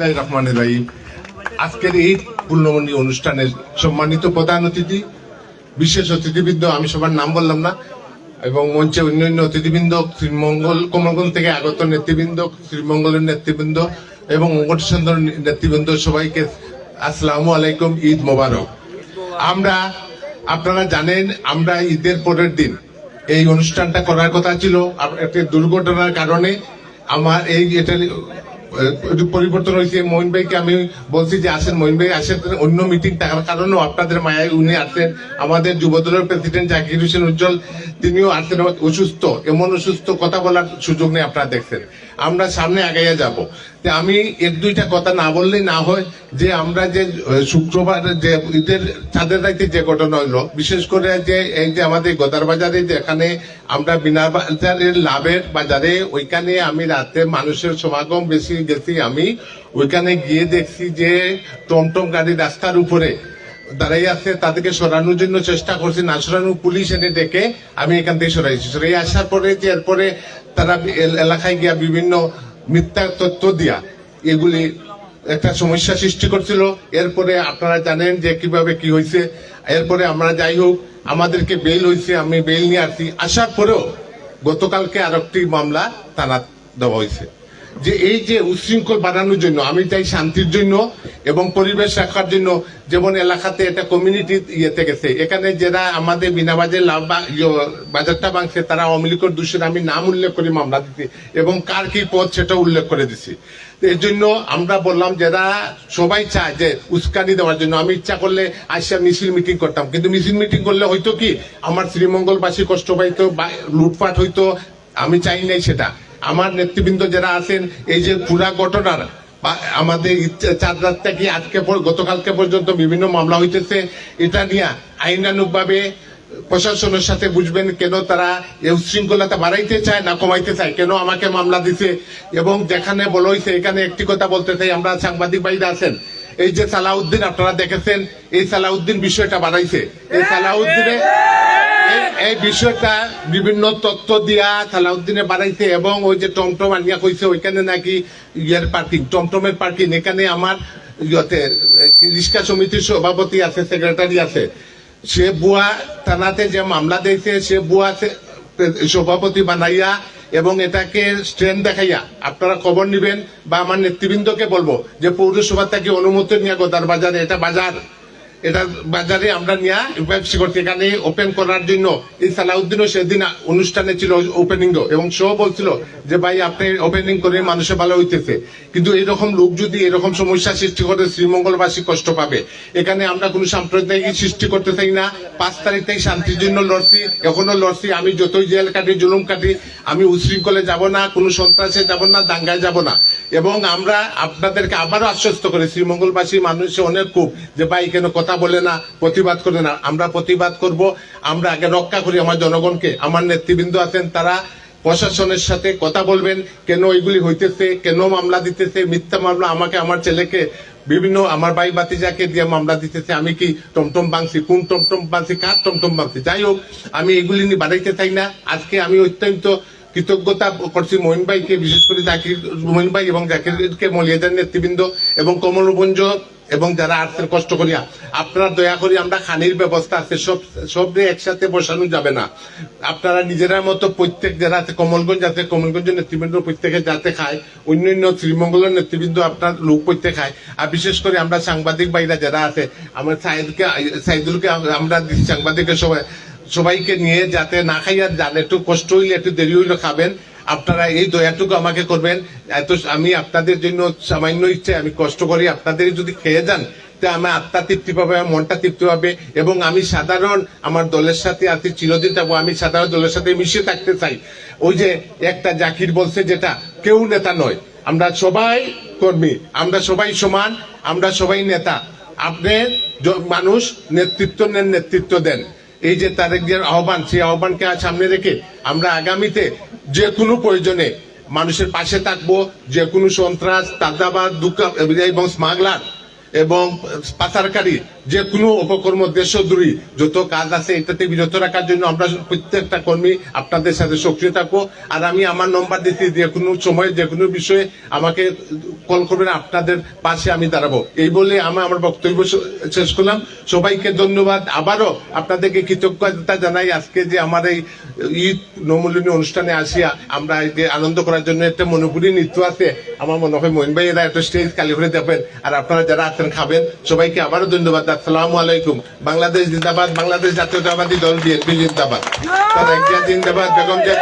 রহমানির আজকের এই পূর্ণমণি অনুষ্ঠানের সম্মানিত প্রধান অতিথি, বিশেষ অতিথিবৃন্দ, আমি সবার নাম বললাম না, এবং মঞ্চে অন্যান্য অতিথিবৃন্দ, শ্রীমঙ্গল, কমলগঞ্জ থেকে আগত নেতৃবৃন্দ, শ্রীমঙ্গলের নেতৃবৃন্দ এবং অঙ্গটচন্দ্র নেতৃবৃন্দ সবাইকে আসসালামু আলাইকুম, ঈদ মোবারক। আমরা, আপনারা জানেন, আমরা ঈদের পরের দিন এই অনুষ্ঠানটা করার কথা ছিল। একটি দুর্ঘটনার কারণে আমার এই, এটা পরিবর্তন হয়েছে। মোহিন ভাইকে আমি বলছি যে, আসেন মোহিন ভাই, আসেন, অন্য মিটিং থাকার কারণেও আপনাদের মায়ায় উনি আসেন আমাদের যুবদলের প্রেসিডেন্ট জাকির হোসেন উজ্জ্বল, তিনিও আসেন অসুস্থ, এমন অসুস্থ, কথা বলার সুযোগ নেই আপনারা দেখছেন। আমরা সামনে আগাইয়া যাব। তে আমি এক দুইটা কথা না বললেই না হয় যে, আমরা যে শুক্রবার যে, ঈদের চাঁদের রাইতে যে ঘটনা হইল, বিশেষ করে যে, এই যে আমাদের গদার বাজারে যেখানে আমরা বিনা বাজারের লাভের বাজারে, ওইখানে আমি রাতে মানুষের সমাগম বেশি গেছি, আমি ওইখানে গিয়ে দেখছি যে টমটম গাড়ি রাস্তার উপরে দাঁড়াই আছে, তাদেরকে সরানোর জন্য চেষ্টা করছি। না সরানো পুলিশ এনে ডেকে আমি এখান থেকে সরাইছি। সরাই আসার পরে যে এরপরে তারা এলাকায় গিয়া বিভিন্ন মিথ্যা তথ্য দিয়া এগুলি একটা সমস্যা সৃষ্টি করছিল। এরপরে আপনারা জানেন যে কীভাবে কি হয়েছে এরপরে আমরা যাই হোক, আমাদেরকে বেল হয়েছে আমি বেল নিয়ে আসছি আসার পরেও গতকালকে আর একটি মামলা থানা দেওয়া হয়েছে যে এই যে উশৃঙ্খল বাড়ানোর জন্য আমি চাই শান্তির জন্য এবং পরিবেশ রাখার জন্য যেমন এলাকাতে এটা কমিউনিটি ইয়েতে গেছে। এখানে যারা আমাদের বিনা বাজারে লাভ ইয়ে, বাজারটা ভাঙছে তারা আওয়ামী লীগের দোষের আমি নাম উল্লেখ করে মামলা দিচ্ছি এবং কার কি পথ সেটা উল্লেখ করে দিছি। এর জন্য আমরা বললাম যারা সবাই চায় যে উস্কানি দেওয়ার জন্য। আমি ইচ্ছা করলে আসিয়া মিছিল মিটিং করতাম। কিন্তু মিছিল মিটিং করলে হয়তো কি আমার শ্রীমঙ্গলবাসী কষ্ট পাইতো বা লুটপাট হইতো আমি চাই নাই সেটা। আমার নেতৃবৃন্দ যারা আছেন, এই যে পুরা ঘটনার আমাদের চার রাত থেকে আজকে গতকালকে পর্যন্ত বিভিন্ন মামলা হইতেছে, এটা নিয়ে আইনানুক ভাবে প্রশাসনের সাথে বুঝবেন কেন তারা উশৃঙ্খলতা বাড়াইতে চায় না কমাইতে চায়, কেন আমাকে মামলা দিছে। এবং যেখানে বলা হয়েছে এখানে একটি কথা বলতে চাই, আমরা সাংবাদিক ভাইরা আছেন। এই যে সালাউদ্দিন, আপনারা দেখেছেন, এই সালাউদ্দিন বিষয়টা বাড়াইছে এই সালাউদ্দিনে এই- বিষয়টা বিভিন্ন তথ্য দিয়া সালাউদ্দিনে বাড়াইছে এবং ওই যে টমটম আনিয়া কইছে, ওইখানে নাকি ইয়ার পার্কিং, টমটমের পার্কিং। এখানে আমার ইয়তে রিক্সা সমিতির সভাপতি আছে, সেক্রেটারি আছে। সে বুয়া থানাতে যে মামলা দিয়েছে, সে বুয়া সভাপতি বানাইয়া এবং এটাকে স্ট্রেন দেখাইয়া, আপনারা খবর নিবেন বা আমার নেতৃবৃন্দকে বলব যে পৌরসভা থেকে অনুমতি নিয়ে গোদার বাজারে এটা বাজার। এটা বাজারে আমরা নিয়ে ব্যবসা করছি। এখানে ওপেন করার জন্য এই সালাউদ্দিনও সেদিন অনুষ্ঠানে ছিল ওপেনিং এবং শো বলছিল যে, ভাই, আপনি ওপেনিং করে মানুষের ভালো হইতেছে। কিন্তু এরকম লোক যদি এরকম সমস্যা সৃষ্টি করে, শ্রীমঙ্গলবাসী কষ্ট পাবে। এখানে আমরা কোনো সাম্প্রদায়িক সৃষ্টি করতে চাই না। পাঁচ তারিখ থেকে শান্তির জন্য লড়ছি, এখনও লড়ছি। আমি যতই জেল কাটি, জুলুম কাটি, আমি উশৃঙ্খলে যাব না, কোনো সন্ত্রাসে যাব না, দাঙ্গায় যাব না। এবং আমরা আপনাদেরকে আবারও আশ্বস্ত করি, শ্রীমঙ্গলবাসী মানুষে অনেক খুব যে, ভাই কেন কথা বলে না, প্রতিবাদ করে না। আমরা প্রতিবাদ করব। আমরা আগে রক্ষা করি আমার জনগণকে। আমার নেতৃবৃন্দ আছেন, তারা প্রশাসনের সাথে কথা বলবেন, কেন এগুলি হইতেছে, কেন মামলা দিতেছে, মিথ্যা মামলা আমাকে, আমার ছেলেকে, বিভিন্ন আমার ভাই বাতিজাকে দিয়ে মামলা দিতেছে। আমি কি টমটম বাংছি কোন টমটম বাংছি কার টমটম বাংছি যাই হোক, আমি এগুলি নিয়ে বাড়াইতে চাই না। আজকে আমি অত্যন্ত কৃতজ্ঞতা করছি মোহিন ভাইকে, বিশেষ করে জাকির, মোহিন ভাই এবং জাকিরকে মলিয়াদের নেতৃবৃন্দ এবং কমলগঞ্জ এবং যারা আসছেন কষ্ট করিয়া। আপনারা দয়া করি, আমরা খানির ব্যবস্থা আছে, সব সব একসাথে বসানো যাবে না। আপনারা নিজেরা মতো প্রত্যেক যারা আছে, কমলগঞ্জ আছে, কমলগঞ্জ নেতৃবৃন্দ প্রত্যেকে যাতে খায় অন্যান্য শ্রীমঙ্গলের নেতৃবৃন্দ আপনার লোক প্রত্যেক খায়। আর বিশেষ করে আমরা সাংবাদিক ভাইরা যারা আছে, আমরা সাইদকে, সাইদুলকে আমরা সাংবাদিকের সবাই সবাইকে নিয়ে যাতে না খাইয়া যান, একটু কষ্ট হইলে একটু দেরি হইলে খাবেন। আপনারা এই দয়াটুকু আমাকে করবেন। এত আমি আপনাদের জন্য সামান্য ইচ্ছে আমি কষ্ট করি আপনাদের যদি খেয়ে যান, তা আমার আত্মা তৃপ্তি পাবে মনটা তৃপ্তি পাবে, এবং আমি সাধারণ আমার দলের সাথে আছি, চিরদিন থাকব, আমি সাধারণ দলের সাথে মিশে থাকতে চাই। ওই যে একটা জাকির বলছে যেটা, কেউ নেতা নয়, আমরা সবাই কর্মী, আমরা সবাই সমান, আমরা সবাই নেতা। আপনি মানুষ নেতৃত্ব নেন, নেতৃত্ব দেন। এই যে তারেক যে আহ্বান, সেই আহ্বানকে সামনে রেখে আমরা আগামীতে যে কোনো প্রয়োজনে মানুষের পাশে থাকব, যে কোনো সন্ত্রাস তাদাবাদ এবং স্মাগলার এবং পাচারকারী যে কোনো উপকর্ম দেশদ্রোহী, যত কাজ আছে এটাতে বিরত রাখার জন্য আমরা প্রত্যেকটা কর্মী আপনাদের সাথে সক্রিয় থাকব। আর আমি আমার নম্বর দিতে যে কোনো সময়, যে কোনো বিষয়ে আমাকে কল করবেন, আপনাদের পাশে আমি দাঁড়াবো। এই বলে আমি আমার বক্তব্য শেষ করলাম। সবাইকে ধন্যবাদ। আবারও আপনাদেরকে কৃতজ্ঞতা জানাই আজকে যে আমার এই ঈদ নমূল্যনী অনুষ্ঠানে আসিয়া আমরা যে আনন্দ করার জন্য একটা মনোপুরি নৃত্য আছে। আমার মনে হয় মহিন ভাই এরা একটা স্টেজ কালি করে দেখবেন আর আপনারা যারা আছেন খাবেন। সবাইকে আবারও ধন্যবাদ। আসসালামু আলাইকুম। বাংলাদেশ জিন্দাবাদ, বাংলাদেশ জাতীয়তাবাদী দল, বিএনপি জিন্দাবাদ। জিন্দাবাদ, বেগম জিন্দাবাদ।